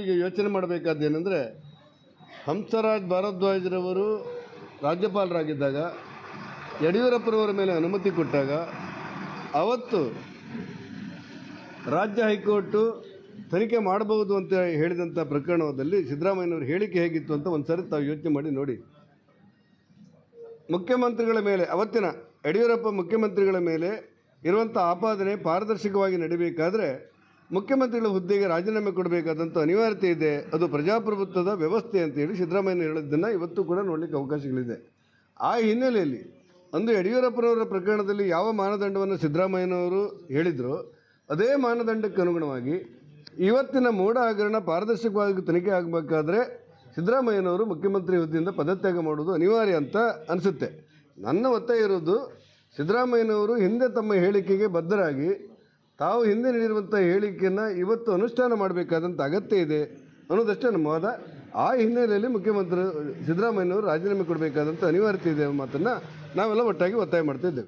ಈಗ ಯೋಚನೆ ಮಾಡಬೇಕಾದ್ದೇನೆಂದರೆ ಹಂಸರಾಜ್ ಭಾರದ್ವಾಜರವರು ರಾಜ್ಯಪಾಲರಾಗಿದ್ದಾಗ, ಯಡಿಯೂರಪ್ಪರವರ ಮೇಲೆ ಅನುಮತಿ ಕೊಟ್ಟಾಗ, ಅವತ್ತು ರಾಜ್ಯ ಹೈಕೋರ್ಟು ತನಿಖೆ ಮಾಡಬಹುದು ಅಂತ ಹೇಳಿದಂಥ ಪ್ರಕರಣದಲ್ಲಿ ಸಿದ್ದರಾಮಯ್ಯನವರು ಹೇಳಿಕೆ ಹೇಗಿತ್ತು ಅಂತ ಒಂದು ಸರಿ ತಾವು ಯೋಚನೆ ಮಾಡಿ ನೋಡಿ. ಮುಖ್ಯಮಂತ್ರಿಗಳ ಮೇಲೆ, ಅವತ್ತಿನ ಯಡಿಯೂರಪ್ಪ ಮುಖ್ಯಮಂತ್ರಿಗಳ ಮೇಲೆ ಇರುವಂಥ ಆಪಾದನೆ ಪಾರದರ್ಶಕವಾಗಿ ನಡೀಬೇಕಾದ್ರೆ ಮುಖ್ಯಮಂತ್ರಿಗಳ ಹುದ್ದೆಗೆ ರಾಜೀನಾಮೆ ಕೊಡಬೇಕಾದಂಥ ಅನಿವಾರ್ಯತೆ ಇದೆ. ಅದು ಪ್ರಜಾಪ್ರಭುತ್ವದ ವ್ಯವಸ್ಥೆ ಅಂತೇಳಿ ಸಿದ್ದರಾಮಯ್ಯ ಹೇಳಿದ್ದನ್ನು ಇವತ್ತು ಕೂಡ ನೋಡಲಿಕ್ಕೆ ಅವಕಾಶಗಳಿದೆ. ಆ ಹಿನ್ನೆಲೆಯಲ್ಲಿ ಅಂದು ಯಡಿಯೂರಪ್ಪನವರ ಪ್ರಕರಣದಲ್ಲಿ ಯಾವ ಮಾನದಂಡವನ್ನು ಸಿದ್ದರಾಮಯ್ಯನವರು ಹೇಳಿದ್ರು ಅದೇ ಮಾನದಂಡಕ್ಕೆ ಅನುಗುಣವಾಗಿ ಇವತ್ತಿನ ಮೋಡ ಹಗರಣ ಪಾರದರ್ಶಕವಾಗಿ ತನಿಖೆ ಆಗಬೇಕಾದ್ರೆ ಸಿದ್ದರಾಮಯ್ಯನವರು ಮುಖ್ಯಮಂತ್ರಿ ಹುದ್ದೆಯಿಂದ ಪದತ್ಯಾಗ ಮಾಡುವುದು ಅನಿವಾರ್ಯ ಅಂತ ಅನಿಸುತ್ತೆ. ನನ್ನ ಒತ್ತಾಯ ಇರೋದು ಸಿದ್ದರಾಮಯ್ಯನವರು ಹಿಂದೆ ತಮ್ಮ ಹೇಳಿಕೆಗೆ ಬದ್ಧರಾಗಿ ತಾವು ಹಿಂದೆ ನೀಡಿರುವಂಥ ಹೇಳಿಕೆಯನ್ನು ಇವತ್ತು ಅನುಷ್ಠಾನ ಮಾಡಬೇಕಾದಂಥ ಅಗತ್ಯ ಇದೆ ಅನ್ನೋದಷ್ಟೇ ನಮ್ಮ ವಾದ. ಆ ಹಿನ್ನೆಲೆಯಲ್ಲಿ ಮುಖ್ಯಮಂತ್ರಿ ಸಿದ್ದರಾಮಯ್ಯನವರು ರಾಜೀನಾಮೆ ಕೊಡಬೇಕಾದಂಥ ಅನಿವಾರ್ಯತೆ ಇದೆ ಮಾತನ್ನು ನಾವೆಲ್ಲ ಒಟ್ಟಾಗಿ ಒತ್ತಾಯ ಮಾಡ್ತಿದ್ದೇವೆ